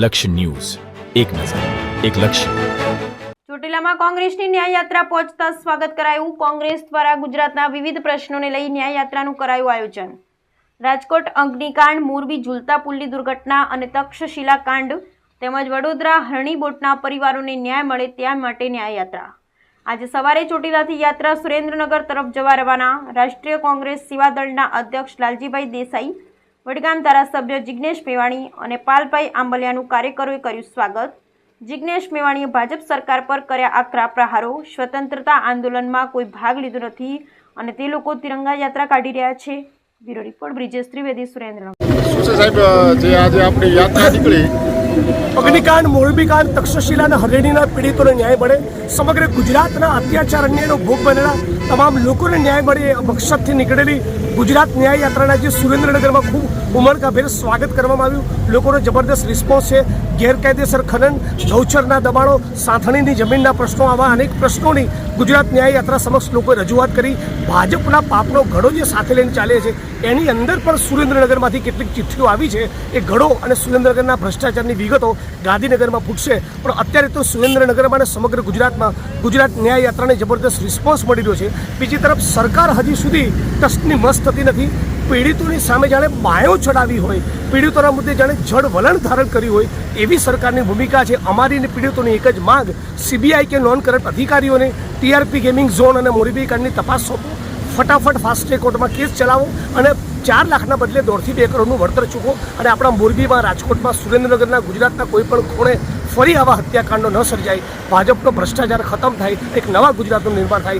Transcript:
લક્ષ્ય ન્યૂઝ. એક નજર, એક લક્ષ્ય. ચોટીલામાં કોંગ્રેસની ન્યાયયાત્રા પહોંચતા સ્વાગત કરાયું. કોંગ્રેસ દ્વારા ગુજરાતના વિવિધ પ્રશ્નોને લઈ ન્યાયયાત્રાનું કરાયું આયોજન. રાજકોટ અગ્નિકાંડ, મોરબી ઝૂલતા પુલની દુર્ઘટના અને તક્ષશિલા કાંડ તેમજ વડોદરા હરણી બોટના પરિવારોને ન્યાય મળે ત્યાં માટે ન્યાયયાત્રા. આજે સવારે ચોટીલાથી યાત્રા સુરેન્દ્રનગર તરફ જવા રવાના રાષ્ટ્રીય કોંગ્રેસ સેવાદળના અધ્યક્ષ લાલજીભાઈ દેસાઈ વડગામ ધારાસભ્ય જિજ્ઞેશ મેવાણી અને પાલભાઈ આંબલિયાનું કાર્યકરોએ કર્યું સ્વાગત. જિજ્ઞેશ મેવાણીએ ભાજપ સરકાર પર કર્યા આકરા પ્રહારો સ્વતંત્રતા આંદોલનમાં કોઈ ભાગ લીધો નથી અને તે લોકો તિરંગા યાત્રા કાઢી રહ્યા છે. બ્યુરો રિપોર્ટ બ્રિજેશ ત્રિવેદી સુરેન્દ્ર શું છે સાહેબ જે આજે આપણી યાત્રા નીકળી અગ્નિકાંડ મોરબીકાંડ તક્ષશિલા અને હરેણીના પીડિતોને ન્યાય મળે. સમગ્ર ગુજરાતના અત્યાચાર અન્યાયનો ભોગ બનેલા તમામ લોકોને ન્યાય મળે એ મકસદથી નીકળેલી ગુજરાત ન્યાય યાત્રાના જે સુરેન્દ્રનગરમાં ખૂબ ઉમળકાભેર સ્વાગત કરવામાં આવ્યું. લોકોનો જબરદસ્ત રિસ્પોન્સ છે. ગેરકાયદેસર ખનન ગૌચરના દબાણો, સાંથણીની જમીનના પ્રશ્નો આવા અનેક પ્રશ્નોની ગુજરાત ન્યાય યાત્રા સમક્ષ લોકોએ રજૂઆત કરી. ભાજપના પાપનો ઘડો જે સાથે લઈને ચાલે છે, એની અંદર પણ સુરેન્દ્રનગરમાંથી કેટલીક ચિઠ્ઠીઓ આવી છે. એ ઘડો અને સુરેન્દ્રનગરના ભ્રષ્ટાચારની વિગતો ગાંધીનગરમાં ફૂટશે. પણ અત્યારે તો સુરેન્દ્રનગરમાં અને સમગ્ર ગુજરાતમાં ગુજરાત ન્યાય યાત્રાને જબરદસ્ત રિસ્પોન્સ મળી રહ્યો છે. બીજી તરફ સરકાર હજી સુધી ટસ્ટની મસ્ત થતી નથી. પીડિતોની સામે જાણે બાયો ચડાવી હોય. પીડિતોના મુદ્દે જાણે જળ વલણ ધારણ કર્યું હોય. એવી સરકારની ભૂમિકા છે. અમારી અને પીડિતોની એક જ માંગ. સીબીઆઈ કે નોન કરપ્ટ અધિકારીઓને ટીઆરપી ગેમિંગ ઝોન અને મોરબી કાંડની તપાસ સોંપો. ફટાફટ ફાસ્ટ કોર્ટમાં કેસ ચલાવો અને ચાર લાખના બદલે દોઢથી બે કરોડનું વળતર ચૂકો અને આપણા મોરબીમાં, રાજકોટમાં, સુરેન્દ્રનગરના, ગુજરાતના કોઈ પણ ખૂણે ફરી આવા હત્યાકાંડો ન સર્જાય. ભાજપનો ભ્રષ્ટાચાર ખતમ થાય, એક નવા ગુજરાતનું નિર્માણ થાય.